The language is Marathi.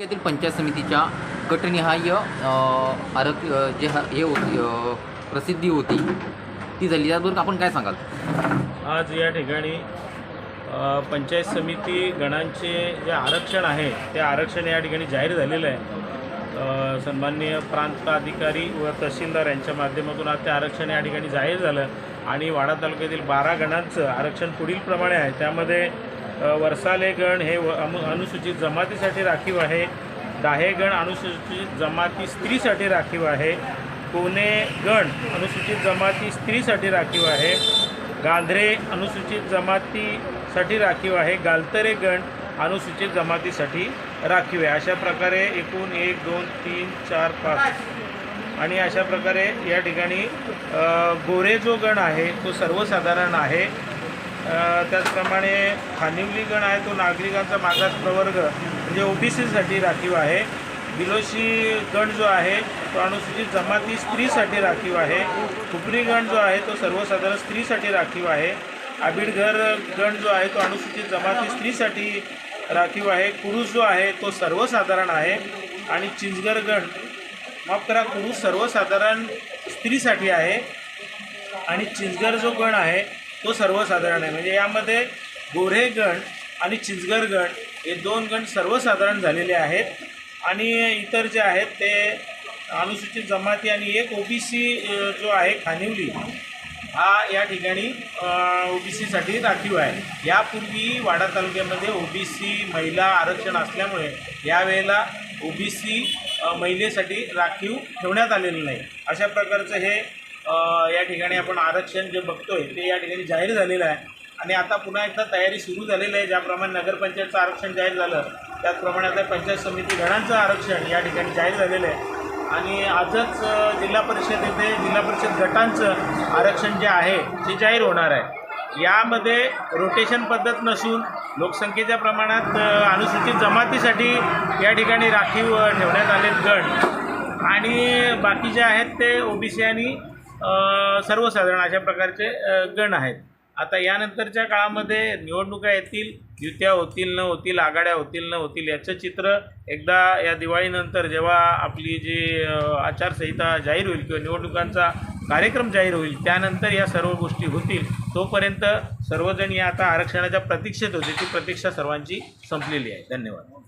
तालुक्यातील पंचायत समितीच्या गटनिहाय अ, आरक जे हा- हे होती प्रसिद्धी होती ती झाली. त्याबरोबर आपण काय सांगाल? आज या ठिकाणी पंचायत समिती गणांचे जे आरक्षण आहे ते आरक्षण या ठिकाणी जाहीर झालेलं आहे. सन्माननीय प्रांत अधिकारी व तहसीलदार यांच्या माध्यमातून आज ते आरक्षण या ठिकाणी जाहीर झालं. आणि वाडा तालुक्यातील बारा गणांचं आरक्षण पुढीलप्रमाणे आहे. त्यामध्ये अ, गण हे व- अनुसूचित जमातीसाठी राखीव आहे. दाहेगण अनुसूचित जमाती स्त्रीसाठी राखीव आहे. कोनेगण अनुसूचित जमाती स्त्रीसाठी राखीव आहे. गांधरे अनुसूचित जमातीसाठी राखीव आहे. गालतरे गण अनुसूचित जमातीसाठी राखीव आहे. अशा प्रकारे एकूण एक दोन तीन चार पाच. आणि अशा प्रकारे या ठिकाणी गोरे जो गण आहे तो सर्वसाधारण आहे. त्याचप्रमाणे खानिवली गण आहे तो नागरिकांचा मागास प्रवर्ग म्हणजे ओबीसीसाठी राखीव आहे. बिलोशी गण जो आहे तो अनुसूचित जमाती स्त्रीसाठी राखीव आहे. खुपरी गण जो आहे तो सर्वसाधारण स्त्रीसाठी राखीव आहे. आबिडघर गण जो आहे तो अनुसूचित जमाती स्त्रीसाठी राखीव आहे. कुरुस जो आहे तो सर्वसाधारण आहे. आणि चिंचगर गण माफ करा कुरुस सर्वसाधारण स्त्रीसाठी आहे. आणि चिंचगर जो गण आहे तो सर्वसाधारण आहे. म्हणजे यामध्ये गोरे गण आणि चिंचगर गण हे दोन गण सर्वसाधारण झालेले आहेत. आणि इतर जे आहेत ते अनुसूचित जमाती आणि एक ओबीसी जो आहे खानिवली हा या ठिकाणी ओबीसीसाठी राखीव आहे. यापूर्वी वाडा तालुक्यामध्ये ओबीसी महिला आरक्षण असल्यामुळे यावेळेला ओबीसी महिलेसाठी राखीव ठेवण्यात आलेलं नाही. अशा प्रकारचं हे या ठिकाणी आपण आरक्षण जे बघतोय ते या ठिकाणी जाहीर झालेलं आहे. आणि आता पुन्हा एकदा तयारी सुरू झालेली आहे ज्याप्रमाणे नगरपंचायतचं आरक्षण जाहीर झालं त्याचप्रमाणे आता पंचायत समिती घरांचं आरक्षण या ठिकाणी जाहीर झालेलं आहे. आणि आजच जिल्हा परिषद येथे जिल्हा परिषद गटांचं आरक्षण जे आहे ते जाहीर होणार आहे. यामध्ये रोटेशन पद्धत नसून लोकसंख्येच्या प्रमाणात अनुसूचित जमातीसाठी या ठिकाणी राखीव ठेवण्यात आले गण. आणि बाकी जे आहेत ते ओबीसी आणि सर्वसाधारण अशा प्रकारचे गण आहेत. आता यानंतरच्या काळामध्ये निवडणुका येतील युत्या होतील न होतील आघाड्या होतील न होतील याचं चित्र एकदा या दिवाळीनंतर जेव्हा आपली जी आचारसंहिता जाहीर होईल किंवा निवडणुकांचा कार्यक्रम जाहीर होईल त्यानंतर या सर्व गोष्टी होतील तोपर्यंत सर्वजण या आता आरक्षणाच्या प्रतीक्षेत होते ती प्रतीक्षा सर्वांची संपलेली आहे. धन्यवाद.